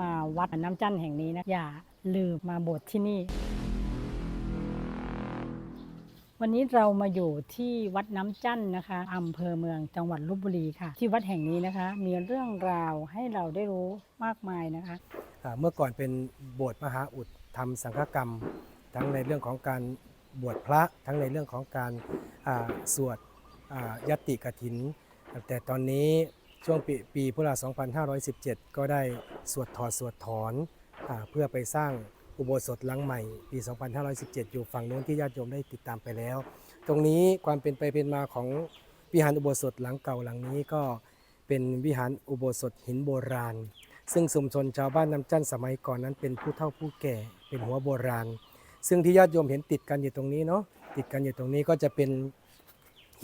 มาวัดน้ำจันแห่งนี้นะอย่าลืมมาบวชที่นี่ วันนี้เรามาอยู่ที่วัดน้ำจันนะคะอำเภอเมืองจังหวัดลบบุรีค่ะ ที่วัดแห่งนี้นะคะ มีเรื่องราวให้เราได้รู้มากมายนะคะเมื่อก่อนเป็นโบสถ์มหาอุดทำสังฆกรรม ทั้งในเรื่องของการบวชพระทั้งในเรื่องของการสวดยตติกถิน แต่ตอนนี้ ช่วงปีปีพุทธศักราช2517 ก็ได้สวดถอดสวดถอนอเพื่อไปสร้างอุโบสถหลังใหม่ ปี 2517 อยู่ฝั่งโน้นที่ญาติโยมได้ติดตามไปแล้ว ตรงนี้ความเป็นไปเป็นมาของวิหารอุโบสถหลังเก่าหลังนี้ก็เป็นวิหารอุโบสถหินโบราณ ซึ่งชุมชนชาวบ้านน้ำจันสมัยก่อนนั้นเป็นผู้เฒ่าผู้แก่เป็นหัวโบราณ ซึ่งที่ญาติโยมเห็นติดกันอยู่ตรงนี้เนาะติดกันอยู่ตรงนี้ก็จะเป็น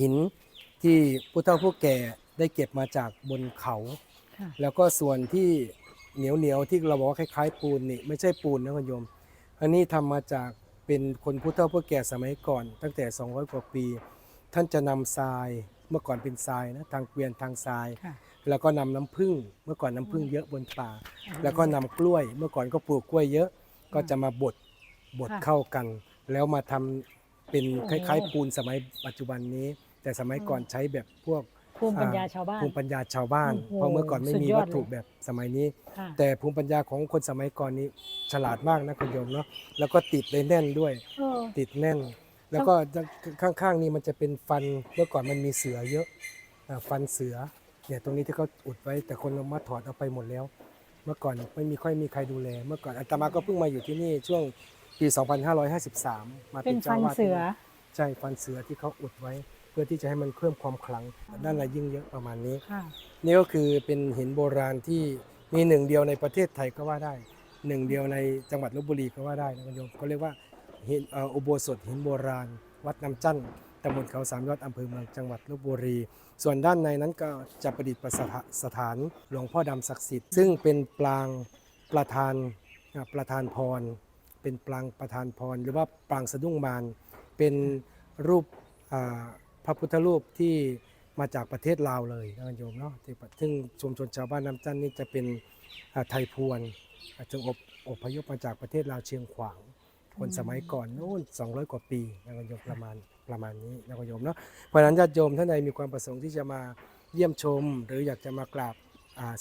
หินที่ผู้เฒ่าผู้แก่ ได้เก็บมาจากบนเขาค่ะแล้วก็ส่วนที่เหนียวเหนียวๆที่เราบอกว่าคล้ายๆ ปูนนี่ไม่ใช่ปูนนะคุณโยม อันนี้ทำมาจากเป็นคนผู้เฒ่าผู้แก่สมัยก่อน ตั้งแต่ 200 กว่าปี ท่านจะนำทรายเมื่อก่อนเป็นทรายนะทางเกวียนทางทรายค่ะแล้วก็นำน้ำผึ้งเมื่อก่อนน้ำผึ้งเยอะบนป่า แล้วก็นำกล้วย เมื่อก่อนก็ปลูกกล้วยเยอะก็จะมาบดบดค่ะเข้ากัน แล้วมาทำเป็นโอ้คล้าย ๆ ปูนสมัยปัจจุบันนี้ แต่สมัยก่อนใช้แบบพวก ภูมิปัญญาชาวบ้าน ภูมิปัญญาชาวบ้าน โอ้โหเพราะเมื่อก่อนไม่มีสุดยอดวัตถุเลย แบบสมัยนี้ ค่ะแต่ภูมิปัญญาของคนสมัยก่อนนี้ฉลาดมากนะคุณโยมเนาะแล้วก็ติดได้แน่นด้วย เออ ติดแน่น แล้วก็ข้างๆนี่มันจะเป็นฟันเมื่อก่อนมันมีเสือเยอะอ่าฟันเสือเนี่ยตรงนี้ที่เขาอุดไว้แต่คนเอามาถอดเอาไปหมดแล้ว เมื่อก่อนไม่มีค่อยมีใครดูแล เมื่อก่อนอาตมาก็เพิ่งมาอยู่ที่นี่ช่วงปี 2553 มาเป็เป็นนฟัเจ้านวาดเสือ ใช่ฟันเสือที่เขาอุดไว้เพื่อที่จะให้มันเพิ่มความขลังด้านในยิ่งเยอะประมาณนี้ ค่ะ นี่ก็คือเป็นหินโบราณที่มีหนึ่งเดียวในประเทศไทยก็ว่าได้หนึ่งเดียวในจังหวัดลบบุรีก็ว่าได้นะคุณโยมเขาเรียกว่าหินเอ่ออุโบสถหินโบราณ วัดน้ำจันตำบลเขาสามยอดอำเภอเมืองจังหวัดลบบุรี ส่วนด้านในนั้นก็จะประดิษฐ์ประสถาสถานหลวงพ่อดำศักดิ์สิทธิ์ซึ่งเป็นปรางประธานอ่าประธานพร เป็นปรางประธานพร หรือว่าปรางสะดุ้งมารเป็นรูปอ่า พระพุทธรูปที่มาจากประเทศลาวเลยนะโยมเนาะที่ซึ่งชุมชนชาวบ้านน้ำจันนี่จะเป็นไทยพวนจึงอบอพยพมาจากประเทศลาวเชียงขวาง คนสมัยก่อนโน้น200 กว่าปีนะโยมประมาณประมาณนี้นะโยมเนาะเพราะนั้นญาติโยมท่านใดมีความประสงค์ที่จะมาเยี่ยมชม หรืออยากจะมากราบ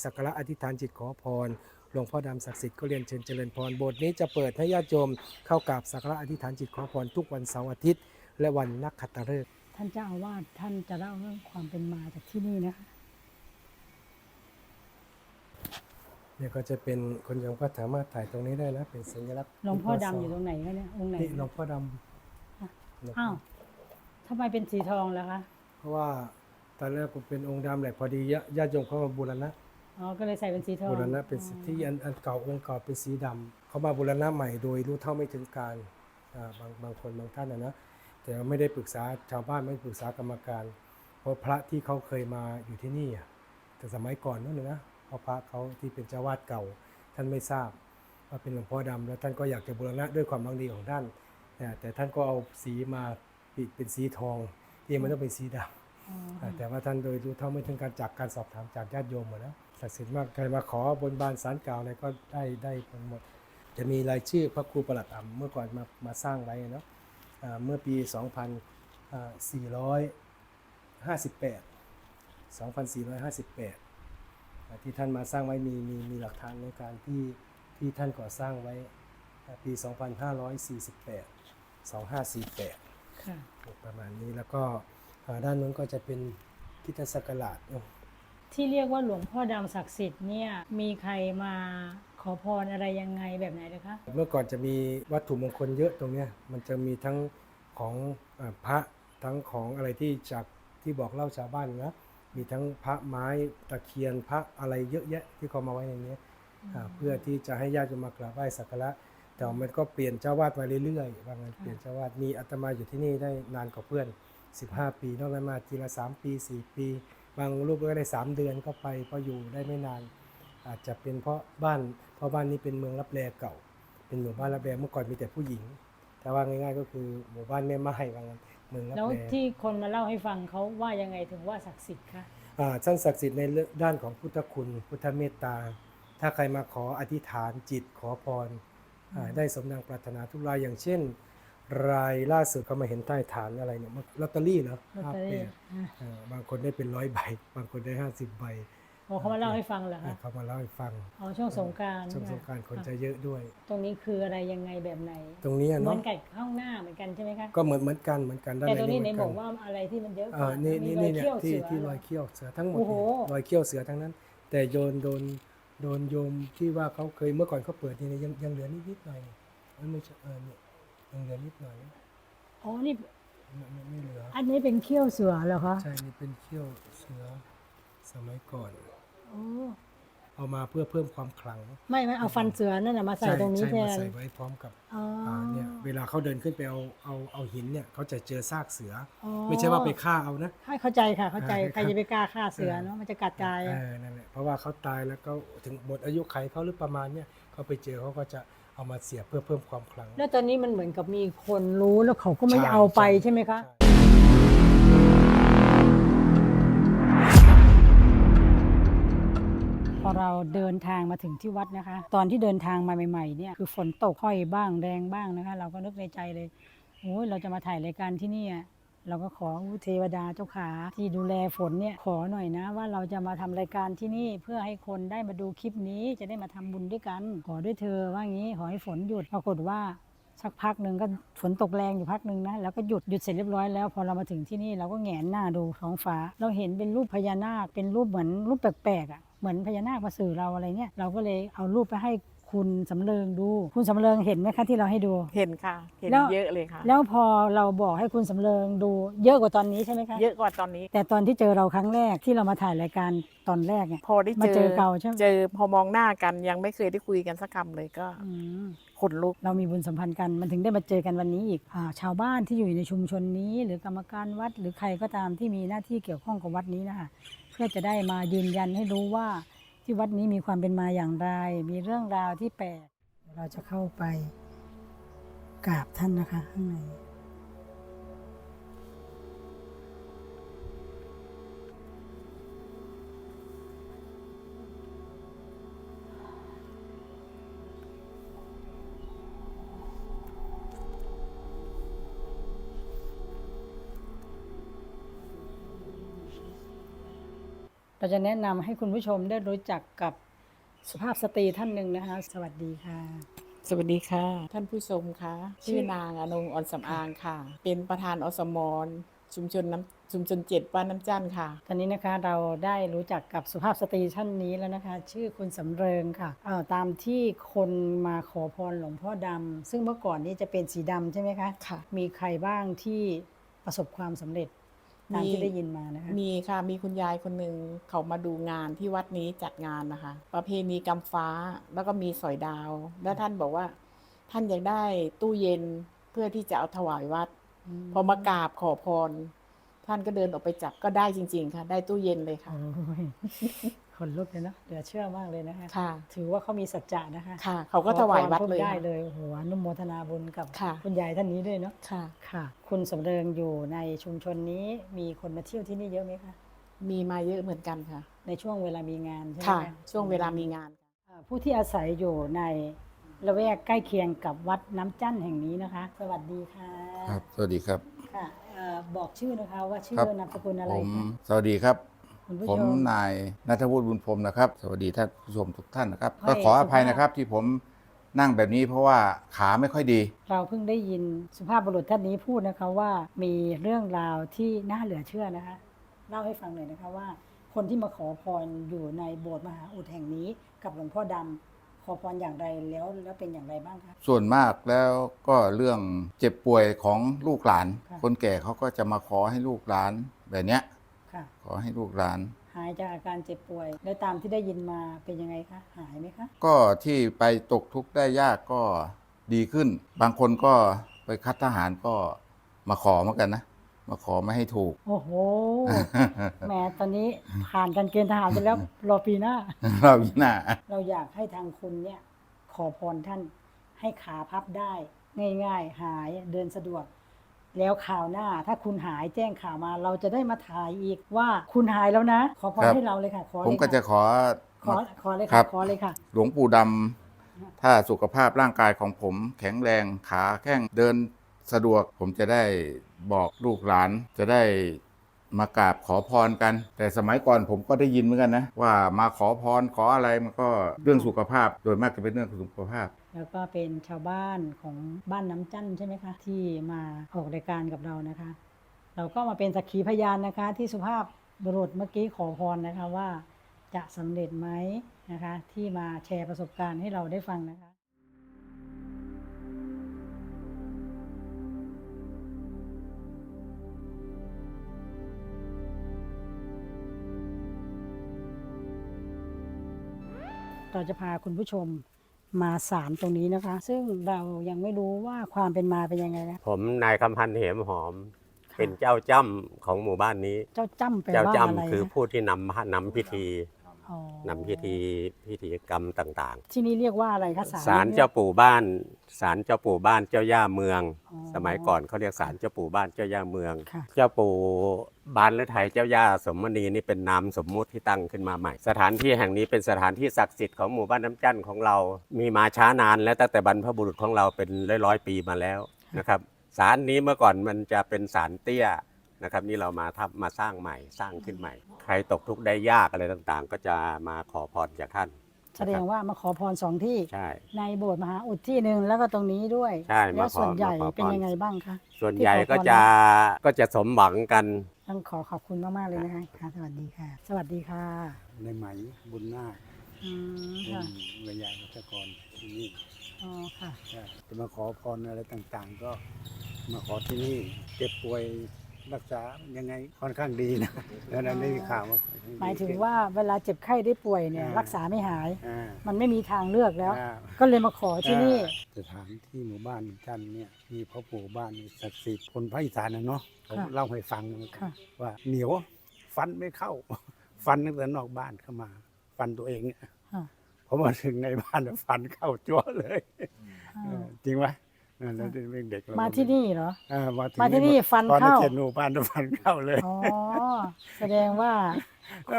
สักการะอธิษฐานจิตขอพรหลวงพ่อดำศักดิ์สิทธิ์ก็เรียนเชิญเจริญพรโบสถ์นี้จะเปิดให้ญาติโยมเข้ากราบสักการะอธิษฐานจิตขอพรทุกวันเสาร์อาทิตย์ และวันนักขัตฤกษ์ ท่านเจ้าอาวาสท่านจะเล่าเรื่องความเป็นมาจากที่นี่นะคะเนี่ยก็จะเป็นคนโยมก็สามารถถ่ายตรงนี้ได้นะเป็นสัญลักษณ์หลวงพ่อดำอยู่ตรงไหนคะเนี่ยองค์ไหนนี่หลวงพ่อดอะำหลวงพ่อ้าวทำไมเป็นสีทองล่ะคะเพราะว่าตอนแรกผมเป็นองค์ดำแหละพอดีญาญาติโยมเขามาบูรณะอ๋อก็เลยใส่เป็นสีทองบูรณะเป็นสีที่อันอันเก่าองค์เก่าเป็นสีดำเขามาบูรณะใหม่โดยรู้เท่าไม่ถึงการอ่าบางบางคนบางท่านนะนะ แต่ว่าไม่ได้ปรึกษาชาวบ้านไม่ปรึกษากรรมการ เพราะพระที่เขาเคยมาอยู่ที่นี่อะแต่สมัยก่อนนู่นนะนะเพราะพระเขาที่เป็นเจ้าวาดเก่า ท่านไม่ทราบว่าเป็นหลวงพ่อดำแล้วท่านก็อยากจะบูรณะด้วยความบางดีของท่านนะแต่ท่านก็เอาสีมาปิดเป็นสีทองที่มันต้องเป็นสีดำอ๋ออ่าแต่ว่าท่านโดยรู้เท่าไม่ถึงการจากการสอบถามจากญาติโยมหมดนะศักดิ์สิทธิ์มากใครมาขอบนบานสารกล่าวอะไรก็ได้ได้หมด จะมีรายชื่อพระครูประหลัดอ่ำเมื่อก่อนมามาสร้างไว้เนาะอ่า เมื่อปี 2458 2458อ่าที่ท่านมาสร้างไว้มีมีมีหลักฐานในการที่ที่ท่านก่อสร้างไว้อ่าปี 2548 2548ค่ะประมาณนี้แล้วก็อ่าด้านนู้นก็จะเป็นคริดศักราชเนอะที่เรียกว่าหลวงพ่อดำศักดิ์สิทธิ์เนี่ยมีใครมาข อพรอะไรยังไงแบบไหนเลยคะเมื่อก่อนจะมีวัตถุมงคลเยอะตรงเนี้ยมันจะมีทั้งของอาพระทั้งของอะไรที่จากที่บอกเล่าชาวบ้านนะมีทั้งพระไม้ตะเคียนพระอะไรเยอะแยะที่เขามาไว้ในนี้อ่าเพื่อที่จะให้ญาติโยมมากราบไหว้สักการะแต่ว่ามันก็เปลี่ยนเจ้าวาดมาเรื่อยๆว่างั้นเปลี่ยนเจ้าวาดมีอาตมาอยู่ที่นี่ได้นานกว่าเพื่อน 15 ปีนอกนั้นมาทีละ 3 ปี 4 ปี บางรูปก็ได้ 3 เดือนก็ไปเพราะอยู่ได้ไม่นาน อาจจะเป็นเพราะบ้านเพราะบ้านนี้เป็นเมืองรับแลเก่า เป็นหมู่บ้านรับแลเมื่อก่อนมีแต่ผู้หญิง แต่ว่าง่าย ๆ ก็คือหมู่บ้านแม่ไม้ว่างั้นเมืองรับแล้วแลที่คนมาเล่าให้ฟังเขาว่ายังไงถึงว่าศักดิ์สิทธิ์คะอ่าท่านศักดิ์สิทธิ์ในเรื่องด้านของพุทธคุณ พุทธเมตตา ถ้าใครมาขออธิษฐานจิตขอพรอ่าได้สมดังปรารถนาทุกรายอย่างเช่น รายล่าสุดเขามาเห็นใต้ฐานอะไรเนี่ยลอตเตอรี่เหรอลอตห้าเตอแปรี่ดอะอ่าบางคนได้เป็นร้อยใบ บางคนได้ห้าสิบใบ อ๋อเขามาเล่าให้ฟังเหรออ่าคะเขามาเล่าให้ฟังอ๋อช่วงสงกรารช่วงสงกรารคนจะเยอะด้วย ตรงนี้คืออะไรยังไงแบบไหน ตรงนี้อะเหมือเนาะนกับห้องหน้าเหมือนกันใช่ไหมคะก็เหมือนเหมือนกันเหมือนกันด้านแต่ในตรงนี้เหไหนมือนบกัอนกว่าอะไรที่มันเยอะกอ่าว่านี่มีนี่รอยนี่เนี่ยเขี้ยวที่เสือที่เหรรออยเขี้ยวเสือทั้งหมดโอ้โหเนี่ยรอยเขี้ยวเสือทั้งนั้น แต่โยนโดนโดนโยมที่ว่าเขาเคยเมื่อก่อนเขาเปิดนี่นะยังยังเหลือนิดนิดๆหน่อยเอ้ยไม่ใช่เออเนี่ยยังเหลือนิดหน่อยอ๋อนี่ไม่ไม่ไม่เหลือ อันนี้เป็นเขี้ยวเสือเหรอคะใช่นี่เป็นเขี้ยวเสือ สมัยก่อน โอ้เอามาเพื่อเพิ่มความขลังไม่ไม่เอาฟันเสือนั่นน่ะมาใส่ตรงนี้ใช่แทมานใส่ไว้พร้อมกับอ๋อออ่าเนี่ยเวลาเขาเดินขึ้นไปเอาเอาเอาหินเนี่ยเขาจะเจอซากเสืออ๋ออไม่ใช่ว่าไปฆ่าเอานะ ให้เข้าใจค่ะ เข้าใจอ่าใครจะไปกล้าฆ่าเสือเออ เนาะมันจะกัดตายเออะอนั่นแหละเพราะว่าเขาตายแล้วก็ถึงหมดอายุไขเขาหรือประมาณเนี่ยเขาไปเจอเขาก็จะเอามาเสียบเพื่อเพิ่มความขลัง แล้วตอนนี้มันเหมือนกับมีคนรู้แล้วเขาก็ไม่ใช่เอาไปใช่ ใช่ไหมคะพอ เราเดินทางมาถึงที่วัดนะคะ ตอนที่เดินทางมาใหม่ๆเนี่ยคือฝนตกค่อยบ้างแรงบ้างนะคะ เราก็นึกในใจเลยโอ้ยเราจะมาถ่ายรายการที่นี่เราก็ขอเทวดาเจ้าขาที่ดูแลฝนเนี่ยขอหน่อยนะ ว่าเราจะมาทำรายการที่นี่เพื่อให้คนได้มาดูคลิปนี้จะได้มาทำบุญด้วยกัน ขอด้วยเธอว่างี้ขอให้ฝนหยุดปรากฏว่าสักพักหนึ่งก็ฝนตกแรงอยู่พักหนึ่งนะแล้วก็หยุดหยุดเสร็จเรียบร้อยแล้วพอเรามาถึงที่นี่เราก็แงนหน้าดูท้องฟ้า เราเห็นเป็นรูปพญานาคเป็นรูปเหมือนรูปแปลกๆอะ เหมือนพญานาคมาสื่อเราอะไรเนี่ยเราก็เลยเอารูปไปให้คุณสำเริงดู คุณสำเริงเห็นไหมคะที่เราให้ดู เห็นค่ะ เห็นแล้ว เยอะเลยค่ะ แล้วพอเราบอกให้คุณสำเริงดูเยอะกว่าตอนนี้ใช่ไหมคะเยอะกว่าตอนนี้ แต่ตอนที่เจอเราครั้งแรกที่เรามาถ่ายรายการตอนแรกเนี่ย พอได้มาเจเจออเก่าใช่ไหม เจอพอมองหน้ากันยังไม่เคยได้คุยกันสักคำเลยก็อืมขนลุก เรามีบุญสัมพันธ์กันมันถึงได้มาเจอกันวันนี้อีกอาชาวบ้านที่อยู่ในชุมชนนี้ หรือกรรมการวัดหรือใครก็ตามที่มีหน้าที่เกี่ยวข้องกับวัดนี้นะคะเพื่อจะได้มายืนยันให้รู้ว่าที่วัดนี้มีความเป็นมาอย่างไร มีเรื่องราวที่แปลกเราจะเข้าไปกราบท่านนะคะข้างใน เราจะแนะนำให้คุณผู้ชมได้รู้จักกับสุภาพสตรีท่านหนึ่งนะคะ สวัสดีค่ะ สวัสดีค่ะ ท่านผู้ชมคะชื่อชื่อนางอนงออนสำอางค่ะ เป็นประธานอสมรชุมชนน้ำชุมชนเจ็ดบ้านน้ำจันค่ะ ตอนนี้นะคะเราได้รู้จักกับสุภาพสตรีท่านนี้แล้วนะคะ ชื่อคุณสำเริงค่ะเอ่อตามที่คนมาขอพรหลวงพ่อดำซึ่งเมื่อก่อนนี้จะเป็นสีดำใช่ไหมคะ ค่ะ มีใครบ้างที่ประสบความสำเร็จ ตามมีที่ได้ยินมานะคะมีค่ะมีคุณยายคนหนึ่งเขามาดูงานที่วัดนี้จัดงานนะคะ ประเพณีกำฟ้าแล้วก็มีสอยดาว แล้วท่านบอกว่า ท่านอยากได้ตู้เย็นเพื่อที่จะเอาถวายวัด พอมากราบขอพร ท่านก็เดินออกไปจับก็ได้จริง ๆ ค่ะ ได้ตู้เย็นเลยค่ะโอ้ย คนลุกเลยเนาะเหลือเชื่อมากเลยนะคะค่ะ ถือว่าเขามีสัจจะนะคะค่ะ เขาก็ถวายวัดขอพรเลยได้ค่ะเลยโอ้โหอนุโมทนาบุญกับค่ะคุณยายท่านนี้ด้วยเนาะค่ะค่ะ คุณสำเริงอยู่ในชุมชนนี้มีคนมาเที่ยวที่นี่เยอะไหมคะมีมาเยอะเหมือนกันค่ะ ในช่วงเวลามีงานใช่ไหมค่ะคะช่วงเวลามีงานอ่าผู้ที่อาศัยอยู่ในละแวกใกล้เคียงกับวัดน้ำจั่นแห่งนี้นะคะ สวัสดีค่ะครับสวัสดีครับค่ะเอ่อบอกชื่อนะคะว่าชื่อครับนามสกุลอะไรผมคะสวัสดีครับ คุณผู้ผมชมนายนัทวุฒิบุญพรหมนะครับ สวัสดีท่านผู้ชมทุกท่านนะครับให้ก็ขออภัยสุภาพนะครับที่ผมนั่งแบบนี้เพราะว่าขาไม่ค่อยดี เราเพิ่งได้ยินสุภาพบุรุษท่านนี้พูดนะคะว่ามีเรื่องราวที่น่าเหลือเชื่อนะคะ เล่าให้ฟังหน่อยนะคะว่า คนที่มาขอพรอยู่ในโบสถ์มหาอุดแห่งนี้กับหลวงพ่อดำขอพรอย่างไรแล้วแล้วเป็นอย่างไรบ้างคะ ส่วนมากแล้วก็เรื่องเจ็บป่วยของลูกหลาน ค่ะ คนแก่เขาก็จะมาขอให้ลูกหลานแบบเนี้ย ค่ะ ขอให้ลูกหลาน หายจากอาการเจ็บป่วย แล้วตามที่ได้ยินมาเป็นยังไงคะ หายไหมคะ ก็ที่ไปตกทุกข์ได้ยากก็ดีขึ้น บางคนก็ไปคัดทหารก็มาขอเหมือนกันนะ มาขอไม่ให้ถูก โอ้โห แหมตอนนี้ผ่านการเกณฑ์ทหารไปแล้ว รอปีหน้า เราวินาเราอยากให้ทางคุณเนี่ย ขอพรท่านให้ขาพับได้ ง่าย ๆ หายเดินสะดวก แล้วข่าวหน้าถ้าคุณหายแจ้งข่าวมา เราจะได้มาถ่ายอีกว่าคุณหายแล้วนะ ขอพรครับ ให้เราเลยค่ะ ขอผมเลยก็ค่จะขอ ขอขอเลยครัค่ะบ ขอเลยค่ะ หลวงปู่ดำถ้าสุขภาพร่างกายของผมแข็งแรงขาแข้งเดินสะดวก ผมจะได้บอกลูกหลาน จะได้มากราบขอพรกัน แต่สมัยก่อนผมก็ได้ยินเหมือนกันนะ ว่ามาขอพรขออะไรมันก็เรื่องสุขภาพโดยมากจะเป็นเรื่องสุขภาพ แล้วก็เป็นชาวบ้านของบ้านน้ำจันใช่ไหมคะ ที่มาออกรายการกับเรานะคะ เราก็มาเป็นสักขีพยานนะคะ ที่สุภาพบุรุษเมื่อกี้ขอพรนะคะว่าจะสำเร็จไหมนะคะ ที่มาแชร์ประสบการณ์ให้เราได้ฟังนะคะเราจะพาคุณผู้ชม มาศาลตรงนี้นะคะ ซึ่งเรายังไม่รู้ว่าความเป็นมาเป็นยังไงนะผมนายคำพันธ์เหมหอมค่ะเป็นเจ้าจ้ำของหมู่บ้านนี้ เจ้าจ้ำแปลเจ้าว่าอะไรจ้ำคือนะผู้ที่นำนำพิธี อ๋อนำพิธีพิธีกรรมต่างที่นี่เรียกว่าอะไรคะศาลๆ ศาลเจ้าปู่บ้าน ศาลเจ้าปู่บ้านเจ้าย่าเมือง อ๋อ สมัยก่อนเขาเรียกศาลเจ้าปู่บ้านเจ้าย่าเมือง ค่ะ เจ้าปู่บานและไทยเจ้าย่าสมณีนี่เป็นนามสมมุติที่ตั้งขึ้นมาใหม่ สถานที่แห่งนี้เป็นสถานที่ศักดิ์สิทธิ์ของหมู่บ้านน้ำจันของเรา มีมาช้านานแล้วตั้งแต่บรรพบุรุษของเราเป็นร้อยร้อยๆปีมาแล้วนะครับศาลนี้เมื่อก่อนมันจะเป็นศาลเตี้ย นะครับนี่เรามาทับมาสร้างใหม่สร้างขึ้นใหม่ ใครตกทุกข์ได้ยากอะไรต่างๆ ก็จะมาขอพรจากท่าน แสดงว่ามาขอพรสองที่ ใช่ ในโบสถ์มหาอุดที่หนึ่งแล้วก็ตรงนี้ด้วยใช่แล้วมาขอส่วนใหญ่มาขอพร เป็นยังไงบ้างคะ ส่วนใหญ่ที่ขอพร ก็จะก็จะสมหวังกัน ต้องขอขอบคุณมากๆเลยนะคะค่ะสวัสดีค่ะ สวัสดีค่ะในไหมบุญนาคอืมเป็ค่ะนวิญญาณวัชกรที่นี่อ๋อค่ะ ใช่จะมาขอพรอะไรต่างๆ ก็มาขอที่นี่เจ็บป่วย รักษายังไงค่อนข้างดีนะแล้วนั้นได้ข่าวว่าหมายถึงว่าเวลาเจ็บไข้ได้ป่วยเนี่ยอ่ารักษาไม่หาย อ่ามันไม่มีทางเลือกแล้ว อ่าก็เลยมาขอที่นี่ สถานที่หมู่บ้านจันเนี่ยมีพ่อปู่บ้านนี่ศักดิ์สิทธิ์คนภาคอีสานนะเนาะเขาค่ะเล่าให้ฟังนะค่ะ ว่าเหนียวฟันไม่เข้า ฟันตั้งแต่นอกบ้านเข้ามา ฟันตัวเองเนี่ยค่ะพอมาถึงในบ้านเนี่ยฟันเข้าจั่วเลย อ่าเออจริงไหมเออ แล้วเป็นเด็กเรมาที่นี่เหรออ่ามามาที่นี่ฟันตอนเข้าเจ็ดหมู่บ้านฟันเข้าเลยอ๋อแสดงว่า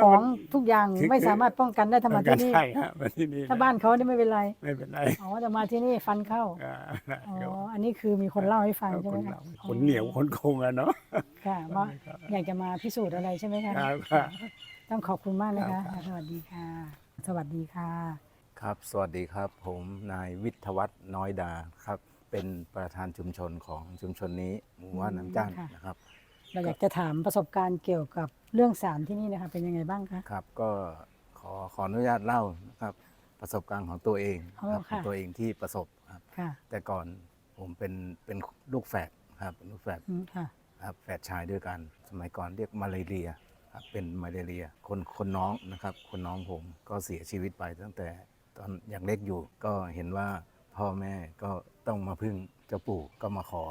ของทุกอย่างคือไม่สามารถป้องกันได้ถ้ามาที่นี่ใช่ฮะมาที่นี่ถ้าบ้านเขาเนี่ยไม่เป็นไรไม่เป็นไรอ๋อแต่มาที่นี่ฟันเข้าอ่าอ๋อเดี๋ยวอันนี้คือมีคนเล่าให้ฟังเอาใช่คไหมนคะเราคนเหนียวคนคงอะเนาะค่ะมาอยากจะมาพิสูจน์อะไรใช่ไหมคะครับครับต้องขอบคุณมากนะคะครับสวัสดีค่ะ สวัสดีค่ะ ครับ สวัสดีครับ ผมนายวิทยวัฒน์น้อยดาครับ เป็นประธานชุมชนของชุมชนนี้หมู่บ้านน้ำจ้านค่ะ นะครับ เราอยากจะถามประสบการณ์เกี่ยวกับเรื่องสารที่นี่นะคะเป็นยังไงบ้างคะ ครับก็ขอขออนุญาตเล่านะครับประสบการณ์ของตัวเองอ๋อครับค่ะ ของตัวเองที่ประสบครับ ค่ะแต่ก่อนผมเป็นเป็นลูกแฝดครับเป็นลูกแฝดอืมค่ะ ครับแฝดชายด้วยกัน สมัยก่อนเรียกมาเลเรียครับเป็นมาเลเรียคนคนน้องนะครับ คนน้องผมก็เสียชีวิตไปตั้งแต่ตอนยังเล็กอยู่ก็เห็นว่า พ่อแม่ก็ต้องมาพึ่งเจ้าปู่ก็มาขอ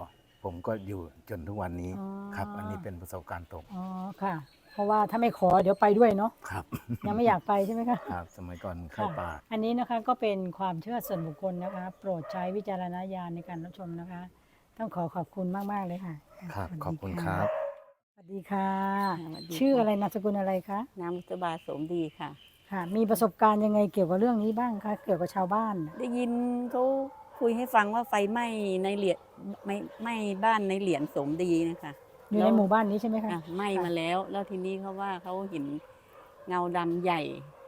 ผมก็อยู่จนทุกวันนี้อ๋อ ครับ อันนี้เป็นประสบการณ์ตรงอ๋อค่ะ เพราะว่าถ้าไม่ขอเดี๋ยวไปด้วยเนาะครับ ยังไม่อยากไปใช่ไหมคะ ครับ สมัยก่อนเข้าป่า อันนี้นะคะก็เป็นความเชื่อส่วนบุคคลนะคะ โปรดใช้วิจารณญาณในการรับชมนะคะ ต้องขอขอบคุณมาก ๆ เลยค่ะครับสวัสดีขอบคุณะครับ สวัสดีค่ะ สวัสดีค่ะ ชื่ออะไรนามสกุลอะไรคะนามมุตบาสมดีค่ะ ค่ะ มีประสบการณ์ยังไงเกี่ยวกับเรื่องนี้บ้างคะเกี่ยวกับชาวบ้าน ได้ยินเขาคุยให้ฟังว่าไฟไหม้ในเหรียญไม่ไหม้บ้านในเหรียญสมดีนะคะอยู่ในหมู่บ้านนี้ใช่ไหมคะอะไหม้มาแล้ว แล้วทีนี้เขาว่าเขาเห็นเงาดำใหญ่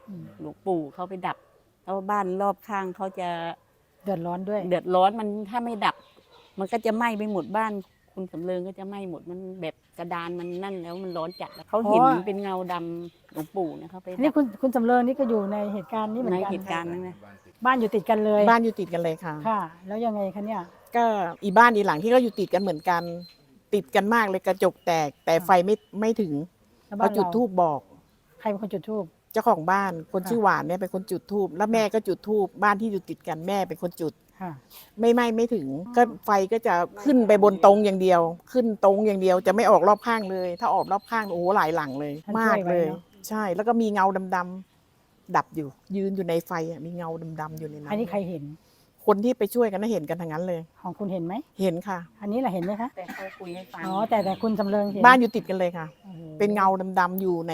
อืมหลวงปู่เขาไปดับแล้วบ้านรอบข้างเขาจะ เดือดร้อนด้วย เดือดร้อนมันถ้าไม่ดับ มันก็จะไหม้ไปหมดบ้าน คุณสำเริงก็จะไหม้หมดมันแบบกระดานมันนั่นแล้วมันร้อนจัดแล้วเขาเห็นอ๋อ เป็นเงาดำหลวงปู่นะเขาไปอันนี้ดับคุณคุณสำเริงนี่ก็อยู่ในเหตุการณ์นี้เหมือในนกันเหตุการณ์นั้นนะบ้านอยู่ติดกันเลยบ้านอยู่ติดกันเลยค่ะ ค่ะ แล้วยังไงคะเนี่ย ก็อีบ้านอีหลังที่ก็อยู่ติดกันเหมือนกัน ติดกันมากเลยกระจกแตก แต่ไฟไม่ไม่ถึงแล้วบ้าเขานจุดเรา ทูบบอก ใครเป็นคนจุดทูบ เจ้าของบ้านคนค่ะ ชื่อหวานเนี่ยเป็นคนจุดทูบแล้วแม่ก็จุดทูบบ้านที่อยู่ติดกันแม่เป็นคนจุด ค่ะ ไม่ไหม้ไม่ถึง ก็ไฟก็จะขึ้นไปบนตรงอย่างเดียว ขึ้นตรงอย่างเดียวจะไม่ออกรอบข้างเลย ถ้าออกรอบข้างโอ้โหหลายหลังเลยท่านมากช่วยไว้เลย เนอะ ใช่แล้วก็มีเงาดำๆดับอยู่ ยืนอยู่ในไฟอะมีเงาดำๆอยู่ในนั้นอันนี้ใครเห็นคนที่ไปช่วยกันน่ะเห็นกันทั้งนั้นเลย ของคุณเห็นไหม เห็นค่ะ อันนี้แหละเห็นไหมคะแต่เขาคุยให้ฟังอ๋อแต่แต่คุณสำเริงเห็นบ้านอยู่ติดกันเลยค่ะ โอ้โหเป็นเงาดำๆอยู่ใน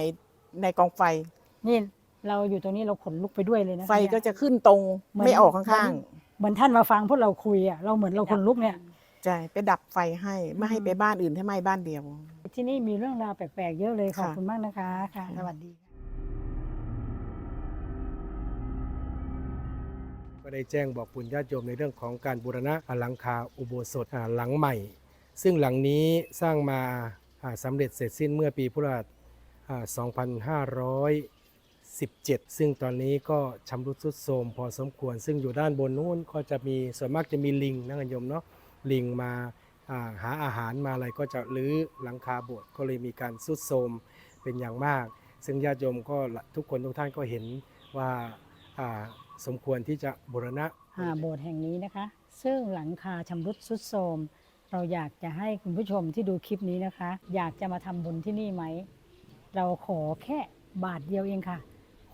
ในกองไฟ นี่เราอยู่ตรงนี้เราขนลุกไปด้วยเลยนะไฟก็จะขึ้นตรงเหนไม่ออกข้าง เหมือนท่านมาฟังพวกเราคุยอะเราเหมือนเราขนลุกเนี่ยๆใช่ไปดับไฟให้ไม่ให้ไปบ้านอื่นให้ไหม้บ้านเดียว ที่นี่มีเรื่องราวแปลกๆเยอะเลยขอบค่ะคุณมากนะคะค่ะสวัสดีค่ะก็ได้แจ้งบอกปุญญาติโยมในเรื่องของการบูรณะหลังคาอุโบสถอ่าหลังใหม่ ซึ่งหลังนี้สร้างมาอ่าสำเร็จเสร็จสิ้นเมื่อปีพุทธศักราชอ่า 17 ซึ่งตอนนี้ก็ชำรุดทรุดโทรมพอสมควร ซึ่งอยู่ด้านบนนู้นก็จะมีส่วนมากจะมีลิงนะคุณโยมเนาะลิงมาหาอาหารมาอะไรก็จะรื้อหลังคาโบสถ์ก็เลยมีการทรุดโทรมเป็นอย่างมาก ซึ่งญาติโยมก็ทุกคนทุกท่านก็เห็นว่าสมควรที่จะบูรณะโบสถ์แห่งนี้นะคะ ซึ่งหลังคาชำรุดทรุดโทรมเราอยากจะให้คุณผู้ชมที่ดูคลิปนี้นะคะ อยากจะมาทำบุญที่นี่ไหม เราขอแค่บาทเดียวเองค่ะ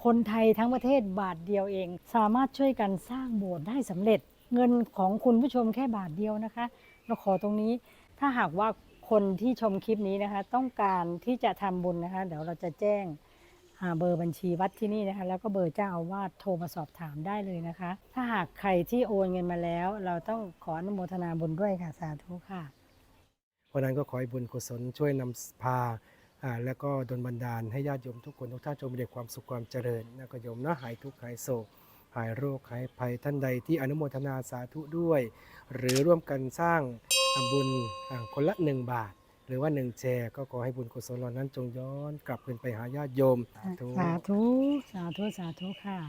คนไทยทั้งประเทศบาทเดียวเอง สามารถช่วยกันสร้างโบสถ์ได้สำเร็จ เงินของคุณผู้ชมแค่บาทเดียวนะคะ เราขอตรงนี้ถ้าหากว่าคนที่ชมคลิปนี้นะคะ ต้องการที่จะทำบุญนะคะ เดี๋ยวเราจะแจ้งเบอร์บัญชีวัดที่นี่นะคะ แล้วก็เบอร์เจ้าอาวาสโทรมาสอบถามได้เลยนะคะ ถ้าหากใครที่โอนเงินมาแล้ว เราต้องขออนุโมทนาบุญด้วยค่ะสาธุค่ะเพราะนั้นก็ขอให้บุญกุศลช่วยนำพาอ่า แล้วก็ดลบันดาลให้ญาติโยมทุกคนทุกท่านจงมีแต่ความสุขความเจริญนะก็โยมนะหายทุกข์หายโศก หายโรคหายภัยท่านใดที่อนุโมทนาสาธุด้วย หรือร่วมกันสร้างบุญอ่าคนละหนึ่งบาท หรือว่าหนึ่งแชร์ก็ขอให้บุญกุศลเหล่านั้นจงย้อนกลับคืนไปหาญาติโยมสาธุสาธุสาธุสาธุค่ะ